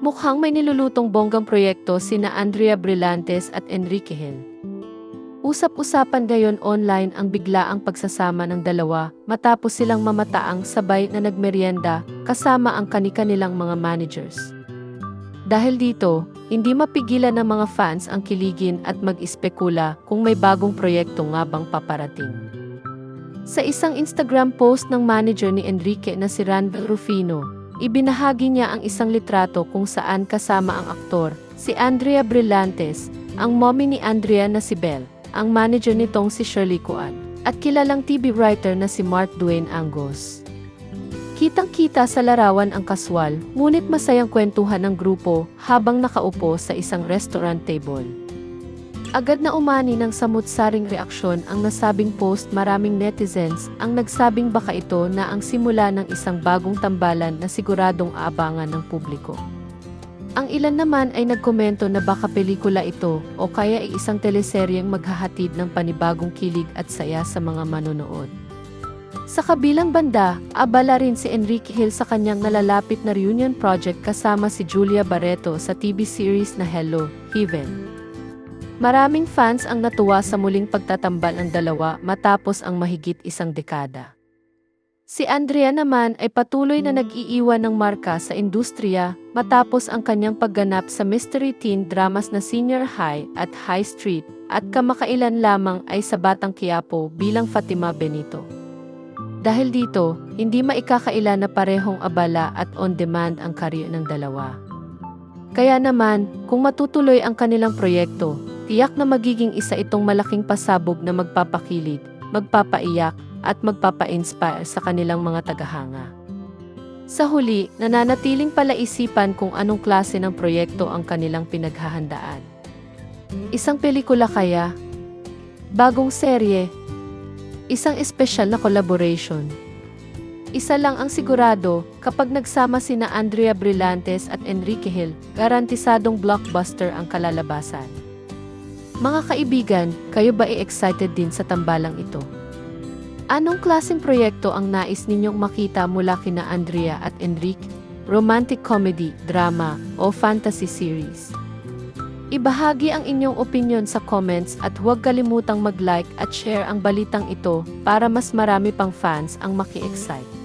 Mukhang may nilulutong bonggang proyekto sina Andrea Brillantes at Enrique Hill. Usap-usapan gayon online ang biglaang pagsasama ng dalawa matapos silang mamataang sabay na nagmeryenda kasama ang kani-kanilang mga managers. Dahil dito, hindi mapigilan ng mga fans ang kiligin at mag-espekula kung may bagong proyekto nga bang paparating. Sa isang Instagram post ng manager ni Enrique na si Ranvel Rufino, ibinahagi niya ang isang litrato kung saan kasama ang aktor, si Andrea Brillantes, ang mommy ni Andrea na si Belle, ang manager nitong si Shirley Cuad, at kilalang TV writer na si Mark Dwayne Angos. Kitang-kita sa larawan ang kaswal, ngunit masayang kwentuhan ng grupo habang nakaupo sa isang restaurant table. Agad na umani ng samut-saring reaksyon ang nasabing post maraming netizens ang nagsabing baka ito na ang simula ng isang bagong tambalan na siguradong aabangan ng publiko. Ang ilan naman ay nagkomento na baka pelikula ito o kaya ay isang teleseryeng maghahatid ng panibagong kilig at saya sa mga manonood. Sa kabilang banda, abala rin si Enrique Hill sa kanyang nalalapit na reunion project kasama si Julia Barreto sa TV series na Hello, Heaven. Maraming fans ang natuwa sa muling pagtatambal ng dalawa matapos ang mahigit isang dekada. Si Andrea naman ay patuloy na nag-iiwan ng marka sa industriya matapos ang kanyang pagganap sa mystery teen dramas na Senior High at High Street at kamakailan lamang ay sa Batang Quiapo bilang Fatima Benito. Dahil dito, hindi maikakaila na parehong abala at on-demand ang karyer ng dalawa. Kaya naman, kung matutuloy ang kanilang proyekto, tiyak na magiging isa itong malaking pasabog na magpapakilig, magpapaiyak, at magpapa-inspire sa kanilang mga tagahanga. Sa huli, nananatiling palaisipan kung anong klase ng proyekto ang kanilang pinaghahandaan. Isang pelikula kaya? Bagong serye? Isang espesyal na collaboration? Isa lang ang sigurado, kapag nagsama sina Andrea Brillantes at Enrique Hill, garantisadong blockbuster ang kalalabasan. Mga kaibigan, kayo ba i-excited din sa tambalang ito? Anong klaseng proyekto ang nais ninyong makita mula kina Andrea at Enrique? Romantic comedy, drama, o fantasy series? Ibahagi ang inyong opinion sa comments at huwag kalimutang mag-like at share ang balitang ito para mas marami pang fans ang maki-excite.